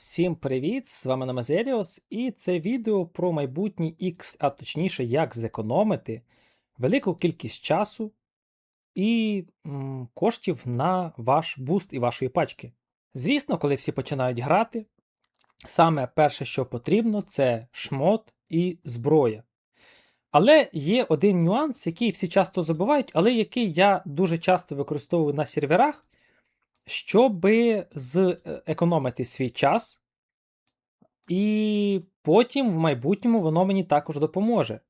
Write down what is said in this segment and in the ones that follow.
Всім привіт! З вами Намазеріус, і це відео про майбутній X, а точніше, як зекономити велику кількість часу і м, коштів на ваш буст і вашої пачки. Звісно, коли всі починають грати, саме перше, що потрібно, це шмот і зброя. Але є один нюанс, який всі часто забувають, але який я дуже часто використовую на серверах, щоб зекономити свій час, і потім в майбутньому воно мені також допоможе.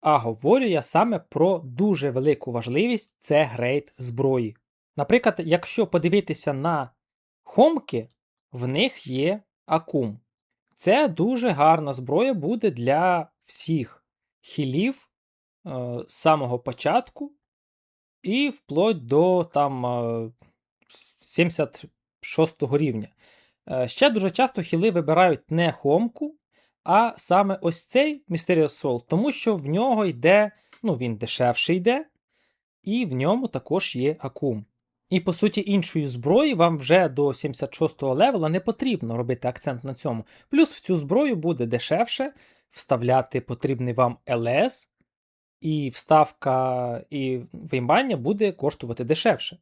А говорю я саме про дуже велику важливість це грейд зброї. Наприклад, якщо подивитися на хомки, в них є акум. Це дуже гарна зброя буде для всіх хілів е, з самого початку і вплоть до там е, 76 рівня. Е, Ще дуже часто хіли вибирають не хомку, а саме ось цей Mysterious Soul, тому що в нього йде, ну він дешевше йде, і в ньому також є акум. І по суті, іншої зброї вам вже до 76-го левела не потрібно робити акцент на цьому. Плюс в цю зброю буде дешевше вставляти потрібний вам ЛС, і вставка і виймання буде коштувати дешевше.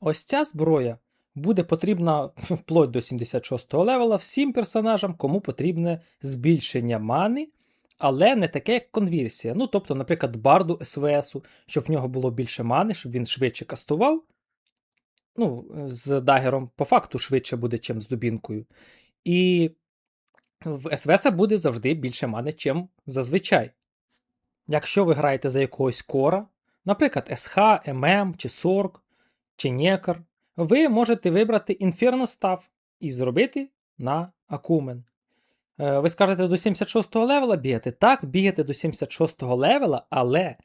Ось ця зброя буде потрібна вплоть до 76-го левела всім персонажам, кому потрібне збільшення мани, але не таке, як конверсія. Ну, тобто, наприклад, барду СВСу, щоб в нього було більше мани, щоб він швидше кастував. Ну, з дагером по факту швидше буде, чим з дубінкою. І в СВС буде завжди більше мани, чим зазвичай. Якщо ви граєте за якогось кора, наприклад, СХ, ММ чи Сорк, чи Некар, ви можете вибрати Inferno Staff і зробити на Акумен. Е, Ви скажете до 76 го левела бігати? Так, бігати до 76 го левела, але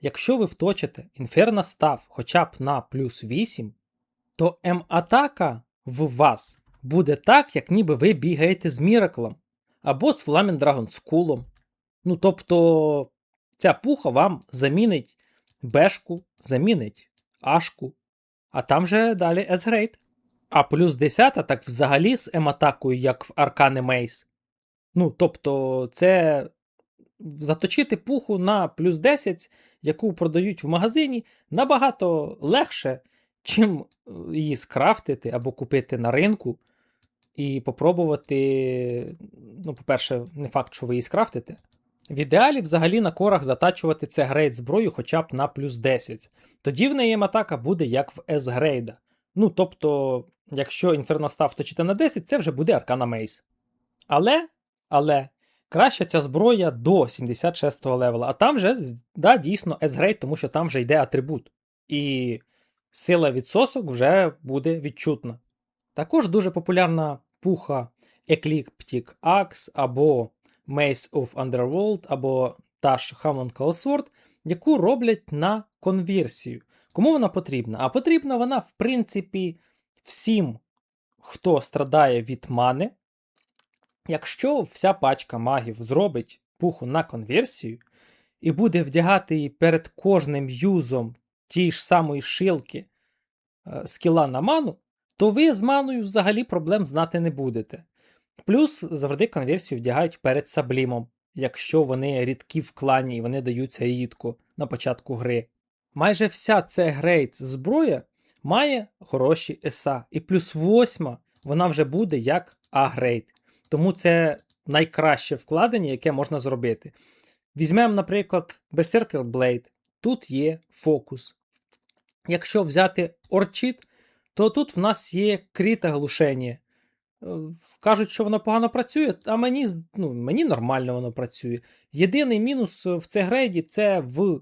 якщо ви вточите Inferno Staff хоча б на плюс 8, то М-атака в вас буде так, як ніби ви бігаєте з Міраклом або з Flaming Dragon School. Ну, тобто, ця пуха вам замінить бешку, замінить ашку, а там же далі S-Grade. А плюс 10 так взагалі з М-атакою, як в Аркане Мейс. Ну, тобто, це заточити пуху на плюс 10, яку продають в магазині, набагато легше, чим її скрафтити або купити на ринку. І попробувати, ну, по-перше, не факт, що ви її скрафтите. В ідеалі взагалі на корах затачувати це грейд зброю хоча б на плюс 10. Тоді в неї атака буде як в S-грейда. Ну, тобто, якщо інферностав точити на 10, це вже буде Аркана Мейс. Але, але, краща ця зброя до 76 го левела, а там вже, да, дійсно, S-грейд, тому що там вже йде атрибут. І сила відсосок вже буде відчутна. Також дуже популярна пуха Ecliptic Axe або Maze of Underworld або та ж Hamlin Sword, яку роблять на конверсію. Кому вона потрібна? А потрібна вона, в принципі, всім, хто страдає від мани. Якщо вся пачка магів зробить пуху на конверсію і буде вдягати її перед кожним юзом тієї ж самої шилки е, скіла на ману, то ви з маною взагалі проблем знати не будете. Плюс завжди конверсію вдягають перед саблімом, якщо вони рідкі в клані і вони даються рідко на початку гри. Майже вся це грейд зброя має хороші еса, і плюс восьма вона вже буде як А-грейд. Тому це найкраще вкладення, яке можна зробити. Візьмемо, наприклад, Berserker Blade. Тут є фокус. Якщо взяти Орчит, то тут в нас є кріта глушення. Кажуть, що воно погано працює, а мені ну, мені нормально воно працює. Єдиний мінус в це грейді це в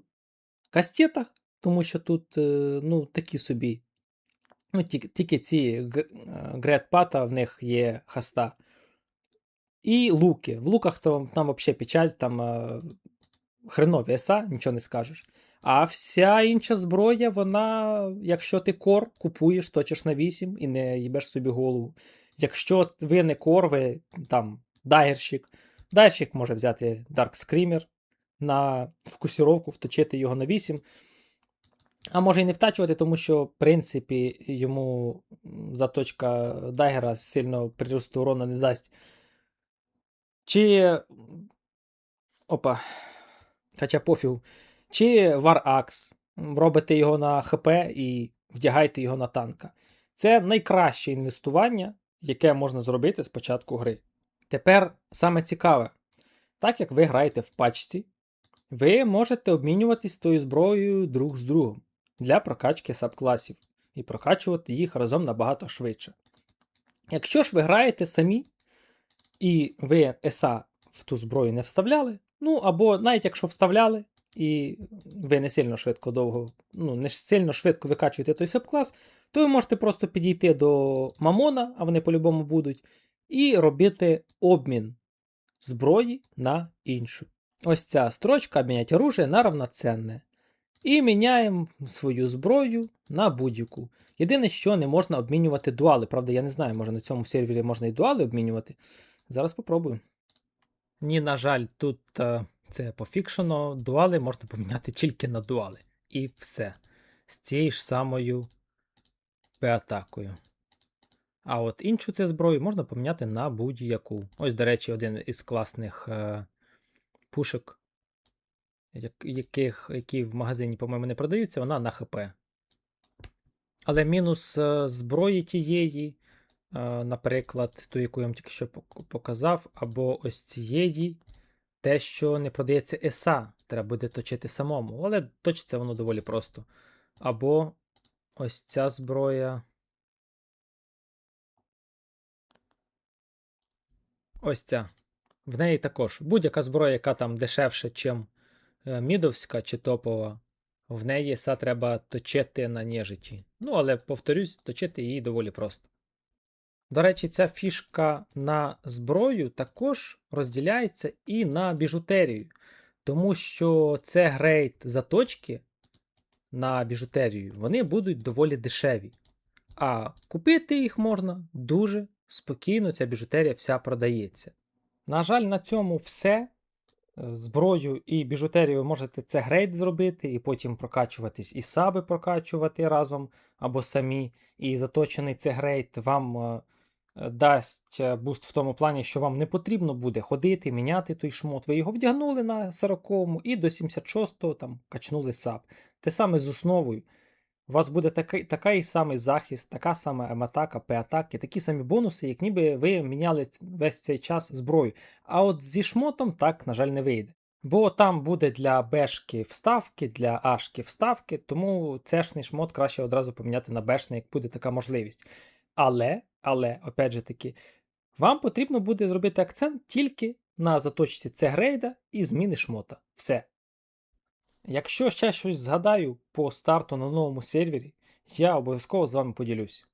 кастетах, тому що тут е, ну, такі собі. Ну, Тільки, тільки ці гредпата в них є хаста. І луки. В луках там взагалі печаль, там е, хренові еса, нічого не скажеш. А вся інша зброя, вона, якщо ти кор купуєш, точиш на 8 і не їбеш собі голову. Якщо ви не кор, ви там дайерщик, дайерщик може взяти Dark Screamer на фокусіровку, вточити його на 8. А може і не втачувати, тому що, в принципі, йому заточка дайгера сильно приросту урона не дасть. Чи. Опа. Хоча пофіг. Чи Вар-Акс. Робите його на ХП і вдягайте його на танка. Це найкраще інвестування, яке можна зробити з початку гри. Тепер саме цікаве. Так як ви граєте в пачці, ви можете обмінюватись тою зброєю друг з другом для прокачки сабкласів і прокачувати їх разом набагато швидше. Якщо ж ви граєте самі, і ви ЕСА в ту зброю не вставляли, ну або навіть якщо вставляли, і ви не сильно швидко довго, ну, не сильно швидко викачуєте той сабклас, то ви можете просто підійти до Мамона, а вони по-любому будуть, і робити обмін зброї на іншу. Ось ця строчка обміняти оружие на равноценне. І міняємо свою зброю на будь-яку. Єдине, що не можна обмінювати дуали. Правда, я не знаю, може на цьому сервері можна і дуали обмінювати. Зараз попробую. Ні, на жаль, тут е, це пофікшено. Дуали можна поміняти тільки на дуали. І все. З тією ж самою П-атакою. А от іншу цю зброю можна поміняти на будь-яку. Ось, до речі, один із класних е, пушок, як- яких, які в магазині, по-моєму, не продаються, вона на ХП. Але мінус е, зброї тієї, е, наприклад, ту, яку я вам тільки що показав, або ось цієї, те, що не продається ЕСА, треба буде точити самому. Але точиться воно доволі просто. Або ось ця зброя. Ось ця. В неї також будь-яка зброя, яка там дешевше, чим е, мідовська чи топова, в неї СА треба точити на нежиті. Ну, але повторюсь, точити її доволі просто. До речі, ця фішка на зброю також розділяється і на біжутерію, тому що це грейд заточки на біжутерію, вони будуть доволі дешеві. А купити їх можна дуже спокійно, ця біжутерія вся продається. На жаль, на цьому все. Е, Зброю і біжутерію ви можете це грейд зробити, і потім прокачуватись, і саби прокачувати разом або самі. І заточений це грейд вам е, дасть е, буст в тому плані, що вам не потрібно буде ходити, міняти той шмот. Ви його вдягнули на 40-му і до 76-го там качнули саб. Те саме з основою. У вас буде такий, такий самий захист, така сама М-атака, П-атаки, такі самі бонуси, як ніби ви міняли весь цей час зброю. А от зі шмотом так, на жаль, не вийде. Бо там буде для Бешки вставки, для Ашки вставки, тому цешний шмот краще одразу поміняти на бешний, як буде така можливість. Але, але, опять же таки, вам потрібно буде зробити акцент тільки на заточці цегрейда і зміни шмота. Все. Якщо ще щось згадаю по старту на новому сервері, я обов'язково з вами поділюсь.